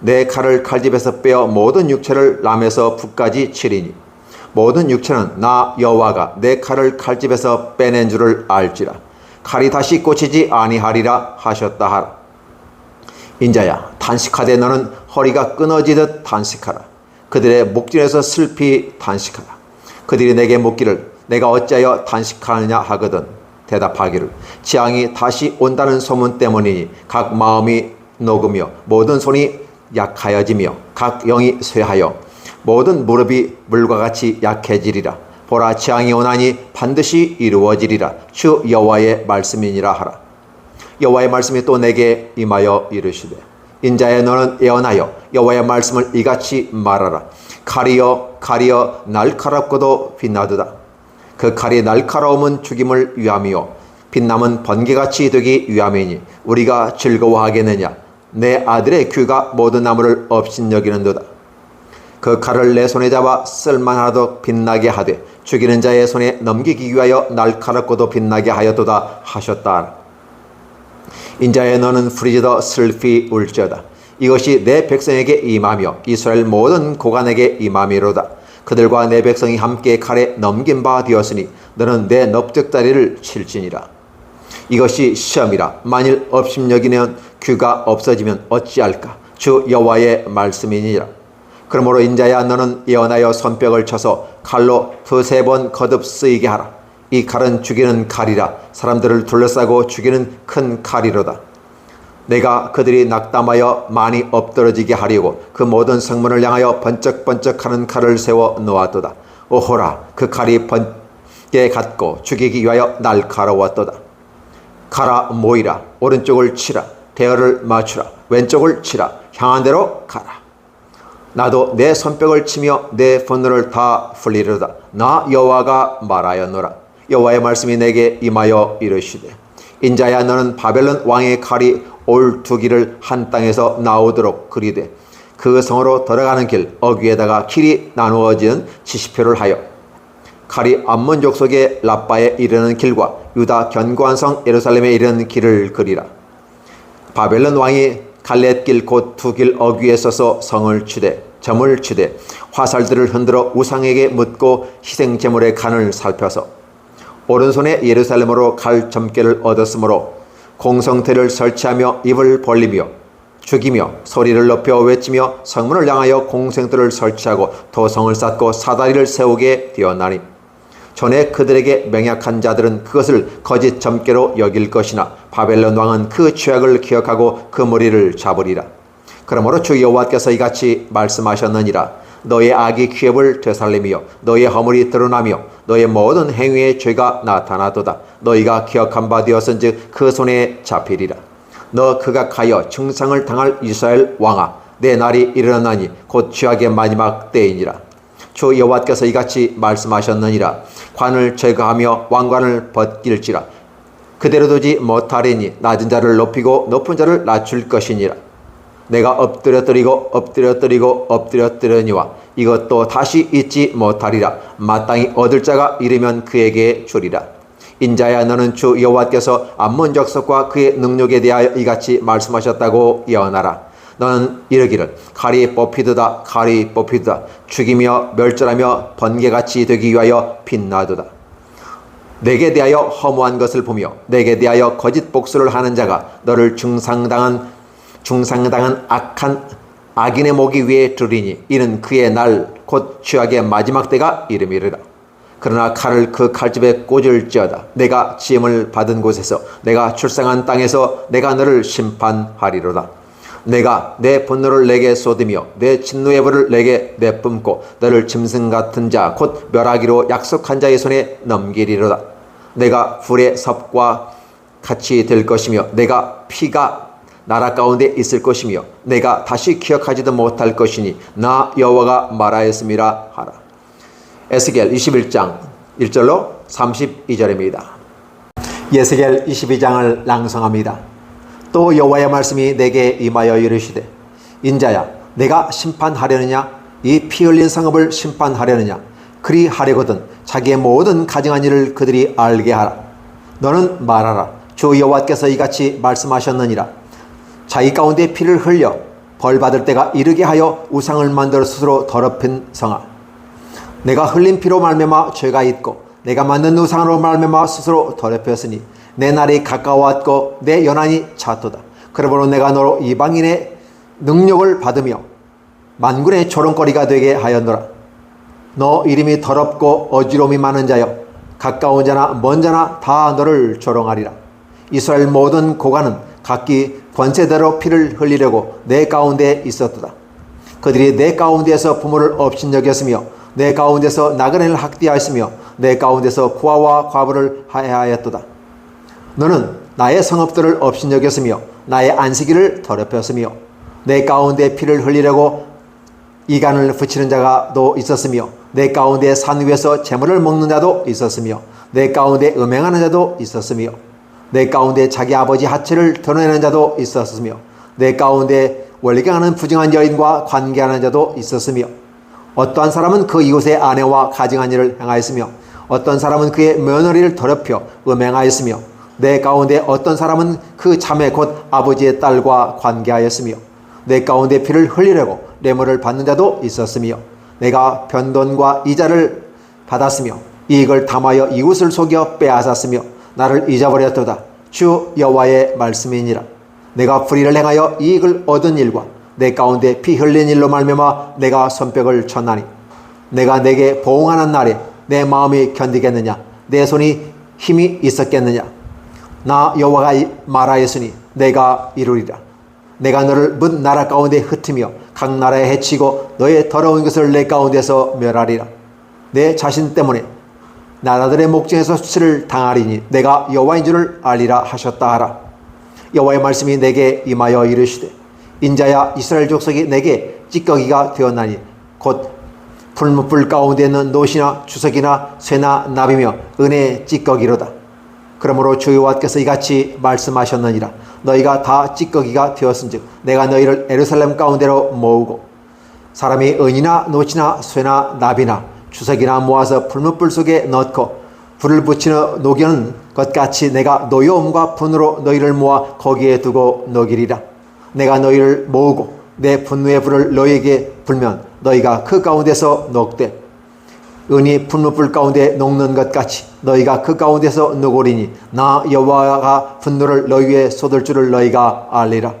내 칼을 칼집에서 빼어 모든 육체를 남에서 북까지 치리니 모든 육체는 나 여호와가 내 칼을 칼집에서 빼낸 줄을 알지라. 칼이 다시 꽂히지 아니하리라 하셨다 하라. 인자야 단식하되 너는 허리가 끊어지듯 단식하라. 그들의 목줄에서 슬피 단식하라. 그들이 내게 묻기를 내가 어찌하여 단식하느냐 하거든 대답하기를 재앙이 다시 온다는 소문 때문이니 각 마음이 녹으며 모든 손이 약하여지며 각 영이 쇠하여 모든 무릎이 물과 같이 약해지리라. 보라 재앙이 오나니 반드시 이루어지리라. 주 여호와의 말씀이니라 하라. 여호와의 말씀이 또 내게 임하여 이르시되 인자야 너는 예언하여 여호와의 말씀을 이같이 말하라. 칼이여 칼이여 날카롭고도 빛나도다. 그 칼이 날카로움은 죽임을 위함이요. 빛남은 번개같이 되기 위함이니 우리가 즐거워하겠느냐 내 아들의 귀가 모든 나무를 업신여기는 도다. 그 칼을 내 손에 잡아 쓸만하도록 빛나게 하되 죽이는 자의 손에 넘기기 위하여 날카롭고도 빛나게 하였도다 하셨다. 인자의 너는 프리지더 슬피 울지어다. 이것이 내 백성에게 임하며 이스라엘 모든 고관에게 임함이로다. 그들과 내 백성이 함께 칼에 넘긴 바 되었으니 너는 내 넙적다리를 칠지니라. 이것이 시험이라. 만일 업심여기면 귀가 없어지면 어찌할까? 주 여호와의 말씀이니라. 그러므로 인자야 너는 예언하여 손뼉을 쳐서 칼로 두세 번 거듭 쓰이게 하라. 이 칼은 죽이는 칼이라 사람들을 둘러싸고 죽이는 큰 칼이로다. 내가 그들이 낙담하여 많이 엎드러지게 하려고 그 모든 성문을 향하여 번쩍번쩍하는 칼을 세워 놓았도다. 오호라 그 칼이 번개 같고 죽이기 위하여 날카로웠도다. 가라 모이라. 오른쪽을 치라 대어를 맞추라. 왼쪽을 치라. 향한 대로 가라. 나도 내 손뼉을 치며 내 분노를 다 풀리리로다. 나 여호와가 말하였노라. 여호와의 말씀이 내게 임하여 이르시되 인자야 너는 바벨론 왕의 칼이 올두 길을 한 땅에서 나오도록 그리되 그 성으로 들어가는 길 어귀에다가 길이 나누어지는 지시표를 하여 칼이 암몬 족속의 라빠에 이르는 길과 유다 견고한 성 예루살렘에 이르는 길을 그리라. 바벨론 왕이 갈렛길 곧 두 길 어귀에 서서 성을 치되 점을 치되 화살들을 흔들어 우상에게 묻고 희생 제물의 간을 살펴서 오른손에 예루살렘으로 갈 점괘를 얻었으므로 공성태를 설치하며 입을 벌리며 죽이며 소리를 높여 외치며 성문을 향하여 공생들을 설치하고 도성을 쌓고 사다리를 세우게 되었나니 전에 그들에게 맹약한 자들은 그것을 거짓 점괘로 여길 것이나 바벨론 왕은 그 죄악을 기억하고 그 머리를 잡으리라. 그러므로 주 여호와께서 이같이 말씀하셨느니라. 너의 악이 기업을 되살리며 너의 허물이 드러나며 너의 모든 행위의 죄가 나타나도다. 너희가 기억한 바 되었은즉 그 손에 잡히리라. 너 극악하여 증상을 당할 이스라엘 왕아 내 날이 일어나니 곧 죄악의 마지막 때이니라. 주 여호와께서 이같이 말씀하셨느니라. 관을 제거하며 왕관을 벗길지라. 그대로 두지 못하리니 낮은 자를 높이고 높은 자를 낮출 것이니라. 내가 엎드려뜨리고 엎드려뜨리고 엎드려뜨리니와 이것도 다시 잊지 못하리라. 마땅히 얻을 자가 이르면 그에게 주리라. 인자야 너는 주 여호와께서 암몬 적석과 그의 능력에 대하여 이같이 말씀하셨다고 예언하라 너는 이르기를 칼이 뽑히도다 칼이 뽑히도다. 죽이며 멸절하며 번개같이 되기 위하여 빛나도다. 내게 대하여 허무한 것을 보며 내게 대하여 거짓 복수를 하는 자가 너를 중상당한 중상당한 악한 악인의 목이 위에 두리니 이는 그의 날곧 죄악의 마지막 때가 이름이르라 그러나 칼을 그 칼집에 꽂을지어다. 내가 지음을 받은 곳에서 내가 출생한 땅에서 내가 너를 심판하리로다 내가 내 분노를 내게 쏟으며 내 진노의 불을 내게 내뿜고 너를 짐승 같은 자 곧 멸하기로 약속한 자의 손에 넘기리로다. 내가 불의 섭과 같이 될 것이며 내가 피가 나라 가운데 있을 것이며 내가 다시 기억하지도 못할 것이니 나 여호와가 말하였음이라 하라. 에스겔 21장 1절로 32절입니다. 예스겔 22장을 낭송합니다. 또 여호와의 말씀이 내게 임하여 이르시되 인자야 내가 심판하려느냐? 이 피 흘린 성읍을 심판하려느냐? 그리 하려거든 자기의 모든 가증한 일을 그들이 알게 하라. 너는 말하라. 주 여호와께서 이같이 말씀하셨느니라. 자기 가운데 피를 흘려 벌 받을 때가 이르게 하여 우상을 만들어 스스로 더럽힌 성아. 내가 흘린 피로 말미암아 죄가 있고 내가 만든 우상으로 말미암아 스스로 더럽혔으니 내 날이 가까워왔고 내 연한이 찼도다. 그러므로 내가 너로 이방인의 능력을 받으며 만군의 조롱거리가 되게 하였노라. 너 이름이 더럽고 어지러움이 많은 자여 가까운 자나 먼 자나 다 너를 조롱하리라. 이스라엘 모든 고관은 각기 권세대로 피를 흘리려고 내 가운데 있었도다. 그들이 내 가운데서 부모를 업신여겼으며 내 가운데서 나그네를 학대하였으며 내 가운데서 고아와 과부를 하야하였도다 너는 나의 성읍들을 업신여겼으며 나의 안식일을 더럽혔으며 내 가운데 피를 흘리려고 이간을 붙이는 자가 또 있었으며 내 가운데 산 위에서 재물을 먹는 자도 있었으며 내 가운데 음행하는 자도 있었으며 내 가운데 자기 아버지 하체를 드러내는 자도 있었으며 내 가운데 월경하는 부정한 여인과 관계하는 자도 있었으며 어떠한 사람은 그 이웃의 아내와 가증한 일을 행하였으며 어떤 사람은 그의 며느리를 더럽혀 음행하였으며 내 가운데 어떤 사람은 그 자매 곧 아버지의 딸과 관계하였으며 내 가운데 피를 흘리려고 뇌물을 받는 자도 있었으며 내가 변돈과 이자를 받았으며 이익을 담하여 이웃을 속여 빼앗았으며 나를 잊어버렸도다. 주 여호와의 말씀이니라. 내가 불의를 행하여 이익을 얻은 일과 내 가운데 피 흘린 일로 말미암아 내가 손뼉을 쳤나니 내가 내게 보응하는 날에 내 마음이 견디겠느냐? 내 손이 힘이 있었겠느냐 나 여호와가 말하였으니 내가 이루리라. 내가 너를 문 나라 가운데 흩으며 각 나라에 해치고 너의 더러운 것을 내 가운데서 멸하리라. 내 자신 때문에 나라들의 목전에서 수치를 당하리니 내가 여호와인 줄을 알리라 하셨다 하라. 여호와의 말씀이 내게 임하여 이르시되 인자야 이스라엘 족속이 내게 찌꺼기가 되었나니 곧 풀무불 가운데 있는 노시나 주석이나 쇠나 나비며 은혜 찌꺼기로다 그러므로 주 여호와께서 이같이 말씀하셨느니라. 너희가 다 찌꺼기가 되었은즉 내가 너희를 에루살렘 가운데로 모으고 사람이 은이나 노치나 쇠나 나비나 주석이나 모아서 풀무불 속에 넣고 불을 붙이는 녹여는 것 같이 내가 노여움과 분으로 너희를 모아 거기에 두고 녹이리라. 내가 너희를 모으고 내 분노의 불을 너희에게 불면 너희가 그 가운데서 녹되 은이 분노불 가운데 녹는 것 같이 너희가 그 가운데서 녹으리니? 나 여호와가 분노를 너희 위에 쏟을 줄을 너희가 알리라.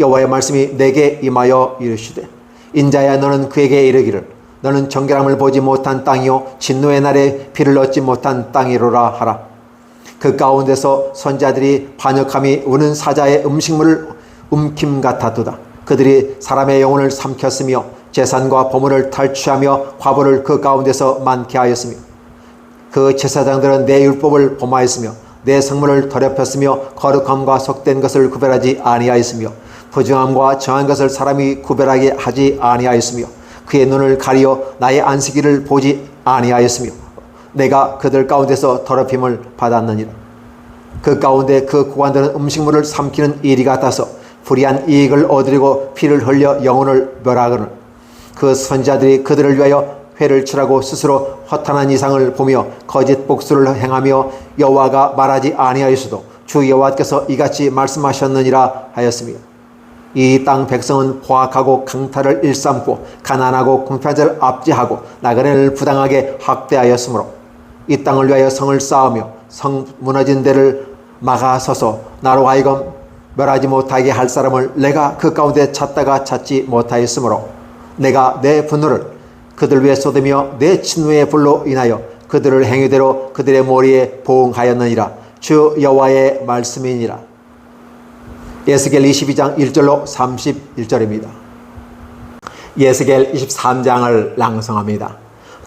여호와의 말씀이 내게 임하여 이르시되 인자야 너는 그에게 이르기를 너는 정결함을 보지 못한 땅이요 진노의 날에 피를 얻지 못한 땅이로라 하라. 그 가운데서 선자들이 반역함이 우는 사자의 음식물을 움킴 같았도다. 그들이 사람의 영혼을 삼켰으며 재산과 보물을 탈취하며 과부를 그 가운데서 많게 하였으며 그 제사장들은 내 율법을 범하였으며 내 성물을 더럽혔으며 거룩함과 속된 것을 구별하지 아니하였으며 부정함과 정한 것을 사람이 구별하게 하지 아니하였으며 그의 눈을 가리어 나의 안식일을 보지 아니하였으며 내가 그들 가운데서 더럽힘을 받았느니라. 그 가운데 그 고관들은 음식물을 삼키는 일이 같아서 불의한 이익을 얻으려고 피를 흘려 영혼을 멸하거늘 그 선자들이 그들을 위하여 회를 치라고 스스로 허탄한 이상을 보며 거짓 복수를 행하며 여호와가 말하지 아니하였어도 주 여호와께서 이같이 말씀하셨느니라 하였으며 이 땅 백성은 포악하고 강탈을 일삼고 가난하고 공편자를 압제하고 나그네를 부당하게 학대하였으므로 이 땅을 위하여 성을 쌓으며 성 무너진 데를 막아서서 나로 하여금 멸하지 못하게 할 사람을 내가 그 가운데 찾다가 찾지 못하였으므로 내가 내 분노를 그들 위에 쏟으며 내 친노의 불로 인하여 그들을 행위대로 그들의 머리에 보응하였느니라 주 여호와의 말씀이니라 예스겔 22장 1절로 31절입니다. 예스겔 23장을 낭송합니다.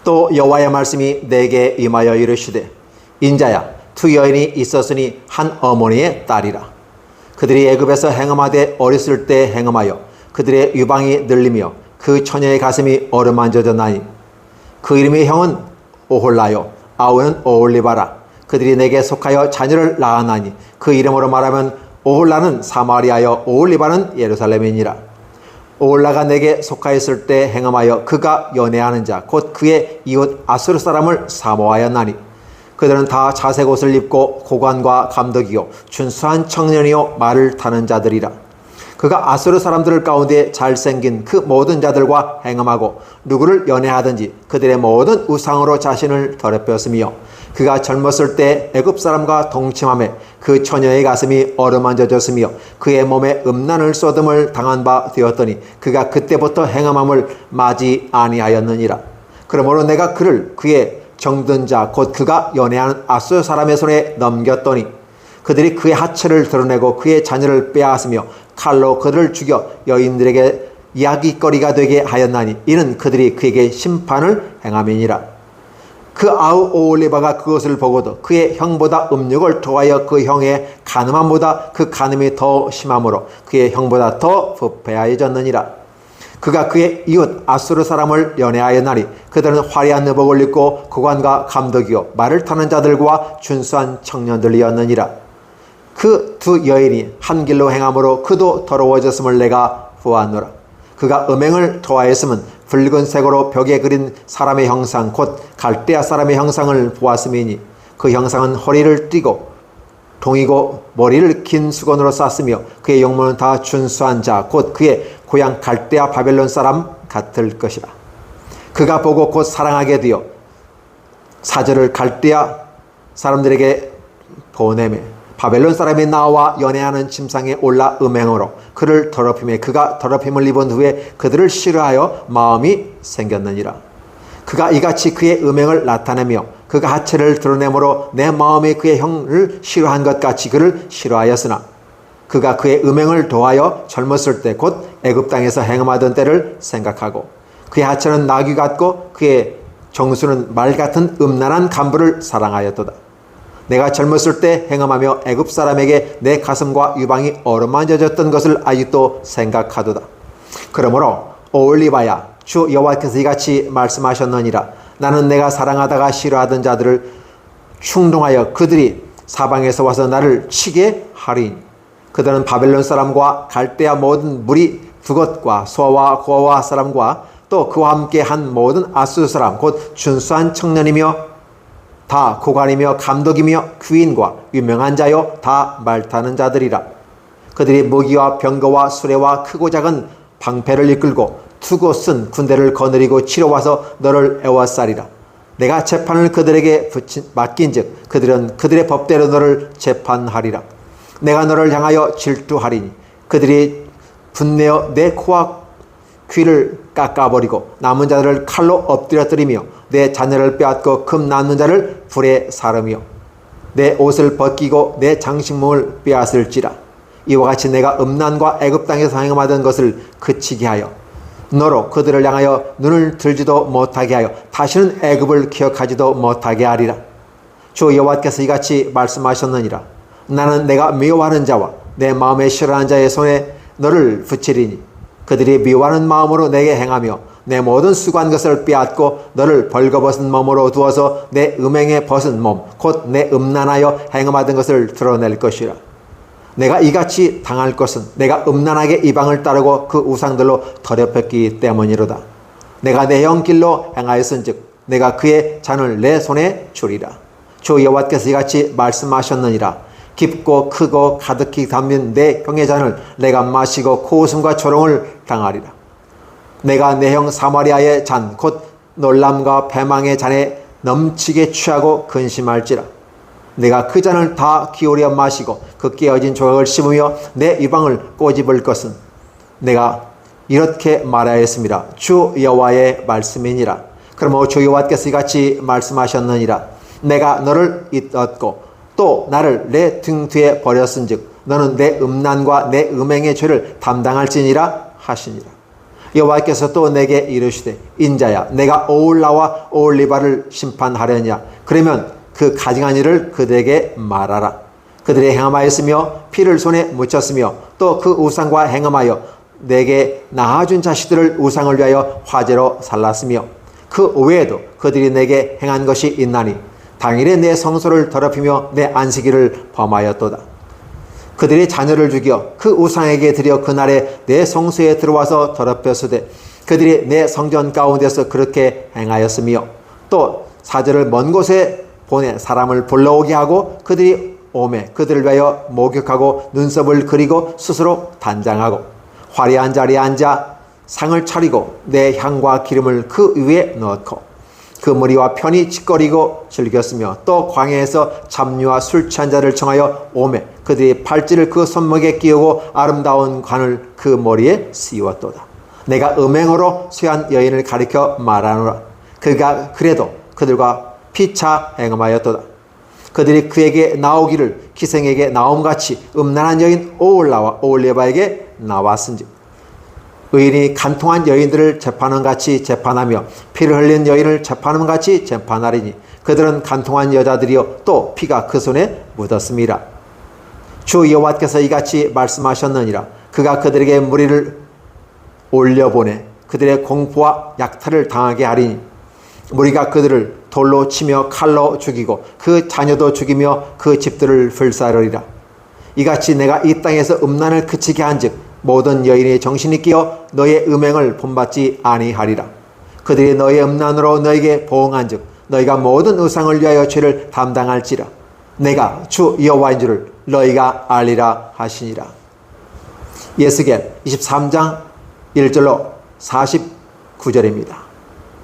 또 여호와의 말씀이 내게 임하여 이르시되 인자야 두 여인이 있었으니 한 어머니의 딸이라 그들이 애굽에서 행음하되 어렸을 때 행음하여 그들의 유방이 늘리며 그 처녀의 가슴이 어루만져졌나니 그 이름의 형은 오홀라요. 아우는 오올리바라. 그들이 내게 속하여 자녀를 낳았나니 그 이름으로 말하면 오홀라는 사마리아여 오올리바는 예루살렘이니라. 오올라가 내게 속하였을 때 행함하여 그가 연애하는 자 곧 그의 이웃 아수르 사람을 사모하였나니 그들은 다 자색 옷을 입고 고관과 감독이요 준수한 청년이요 말을 타는 자들이라 그가 아수르 사람들 가운데 잘생긴 그 모든 자들과 행함하고 누구를 연애하든지 그들의 모든 우상으로 자신을 더럽혔으며 그가 젊었을 때 애굽 사람과 동침함에 그 처녀의 가슴이 어루만져졌으며 그의 몸에 음란을 쏟음을 당한 바 되었더니 그가 그때부터 행함함을 마지 아니하였느니라. 그러므로 내가 그를 그의 정든 자 곧 그가 연애하는 아수르 사람의 손에 넘겼더니 그들이 그의 하체를 드러내고 그의 자녀를 빼앗으며 칼로 그들을 죽여 여인들에게 이야기거리가 되게 하였나니 이는 그들이 그에게 심판을 행함이니라. 그 아우 오올리바가 그것을 보고도 그의 형보다 음욕을 토하여 그 형의 가늠함보다 그 가늠이 더 심함으로 그의 형보다 더 부패하여졌느니라. 그가 그의 이웃 아수르 사람을 연애하였나니 그들은 화려한 의복을 입고 고관과 감독이요 말을 타는 자들과 준수한 청년들이었느니라. 그 두 여인이 한 길로 행함으로 그도 더러워졌음을 내가 보았노라. 그가 음행을 토하였음은 붉은색으로 벽에 그린 사람의 형상 곧 갈대아 사람의 형상을 보았음이니 그 형상은 허리를 띠고 동이고 머리를 긴 수건으로 쌌으며 그의 용모는 다 준수한 자 곧 그의 고향 갈대아 바벨론 사람 같을 것이라. 그가 보고 곧 사랑하게 되어 사절을 갈대아 사람들에게 보내매 바벨론 사람이 나와 연애하는 침상에 올라 음행으로 그를 더럽힘에 그가 더럽힘을 입은 후에 그들을 싫어하여 마음이 생겼느니라. 그가 이같이 그의 음행을 나타내며 그가 하체를 드러내므로 내 마음이 그의 형을 싫어한 것 같이 그를 싫어하였으나 그가 그의 음행을 도하여 젊었을 때 곧 애굽 땅에서 행함하던 때를 생각하고 그의 하체는 나귀 같고 그의 정수는 말 같은 음란한 간부를 사랑하였도다. 내가 젊었을 때 행함하며 애굽 사람에게 내 가슴과 유방이 어루만져졌던 것을 아직도 생각하도다. 그러므로 올리바야 주 여호와께서 이같이 말씀하셨느니라 나는 내가 사랑하다가 싫어하던 자들을 충동하여 그들이 사방에서 와서 나를 치게 하리니 그들은 바벨론 사람과 갈대아 모든 무리 두것과 소와 고와 사람과 또 그와 함께 한 모든 아수 사람 곧 준수한 청년이며 다 고관이며 감독이며 귀인과 유명한 자요 다 말타는 자들이라. 그들이 무기와 병거와 수레와 크고 작은 방패를 이끌고 투고 쓴 군대를 거느리고 치러 와서 너를 애워싸리라. 내가 재판을 그들에게 붙인, 맡긴즉 그들은 그들의 법대로 너를 재판하리라. 내가 너를 향하여 질투하리니 그들이 분내어 내 코와 귀를 깎아버리고 남은 자들을 칼로 엎드려뜨리며 내 자녀를 빼앗고 금 낳는 자를 불에 사르며 내 옷을 벗기고 내 장식물을 빼앗을지라. 이와 같이 내가 음란과 애굽 땅에서 행함하던 것을 그치게 하여 너로 그들을 향하여 눈을 들지도 못하게 하여 다시는 애굽을 기억하지도 못하게 하리라. 주 여호와께서 이같이 말씀하셨느니라. 나는 내가 미워하는 자와 내 마음에 싫어하는 자의 손에 너를 붙이리니 그들이 미워하는 마음으로 내게 행하며 내 모든 수고한 것을 빼앗고 너를 벌거벗은 몸으로 두어서 내 음행에 벗은 몸 곧 내 음란하여 행함하던 것을 드러낼 것이라. 내가 이같이 당할 것은 내가 음란하게 이방을 따르고 그 우상들로 더럽혔기 때문이로다. 내가 내 영길로 행하였은즉 내가 그의 잔을 내 손에 주리라. 주 여호와께서 이같이 말씀하셨느니라. 깊고 크고 가득히 담긴 내 형의 잔을 내가 마시고 코웃음과 조롱을 당하리라 내가 내 형 사마리아의 잔 곧 놀람과 패망의 잔에 넘치게 취하고 근심할지라 내가 그 잔을 다 기울여 마시고 그 깨어진 조각을 씹으며 내 유방을 꼬집을 것은 내가 이렇게 말하였습니다. 주 여호와의 말씀이니라. 그러므로 주 여호와께서 이같이 말씀하셨느니라. 내가 너를 잊었고 또 나를 내 등 뒤에 버렸은즉 너는 내 음란과 내 음행의 죄를 담당할지니라 하시니라. 여호와께서 또 내게 이르시되 인자야 내가 오울라와 오올리바를 심판하려냐 그러면 그 가증한 일을 그들에게 말하라 그들이 행함하였으며 피를 손에 묻혔으며 또 그 우상과 행함하여 내게 낳아준 자식들을 우상을 위하여 화제로 살랐으며 그 외에도 그들이 내게 행한 것이 있나니 당일에 내 성소를 더럽히며 내 안식일을 범하였도다. 그들이 자녀를 죽여 그 우상에게 드려 그날에 내 성소에 들어와서 더럽혔으되 그들이 내 성전 가운데서 그렇게 행하였으며 또 사절을 먼 곳에 보내 사람을 불러오게 하고 그들이 오매 그들을 위하여 목욕하고 눈썹을 그리고 스스로 단장하고 화려한 자리에 앉아 상을 차리고 내 향과 기름을 그 위에 넣고 그 머리와 편히 짓거리고 즐겼으며 또 광야에서 잡류와 술 취한 자를 청하여 오매 그들이 팔찌를 그 손목에 끼우고 아름다운 관을 그 머리에 씌웠도다. 내가 음행으로 쇠한 여인을 가리켜 말하노라. 그가 그래도 그들과 피차 행음하였도다. 그들이 그에게 나오기를 기생에게 나옴같이 음란한 여인 오올라와 오올레바에게 나왔은지 의인이 간통한 여인들을 재판원 같이 재판하며 피를 흘린 여인을 재판원 같이 재판하리니 그들은 간통한 여자들이요 또 피가 그 손에 묻었습니다. 주 여호와께서 이같이 말씀하셨느니라 그가 그들에게 무리를 올려보내 그들의 공포와 약탈을 당하게 하리니 무리가 그들을 돌로 치며 칼로 죽이고 그 자녀도 죽이며 그 집들을 불사르리라 이같이 내가 이 땅에서 음란을 그치게 한즉 모든 여인의 정신이 끼어 너의 음행을 본받지 아니하리라. 그들이 너의 음란으로 너에게 보응한즉 너희가 모든 의상을 위하여 죄를 담당할지라. 내가 주 여호와인 줄을 너희가 알리라 하시니라. 예스겔 23장 1절로 49절입니다.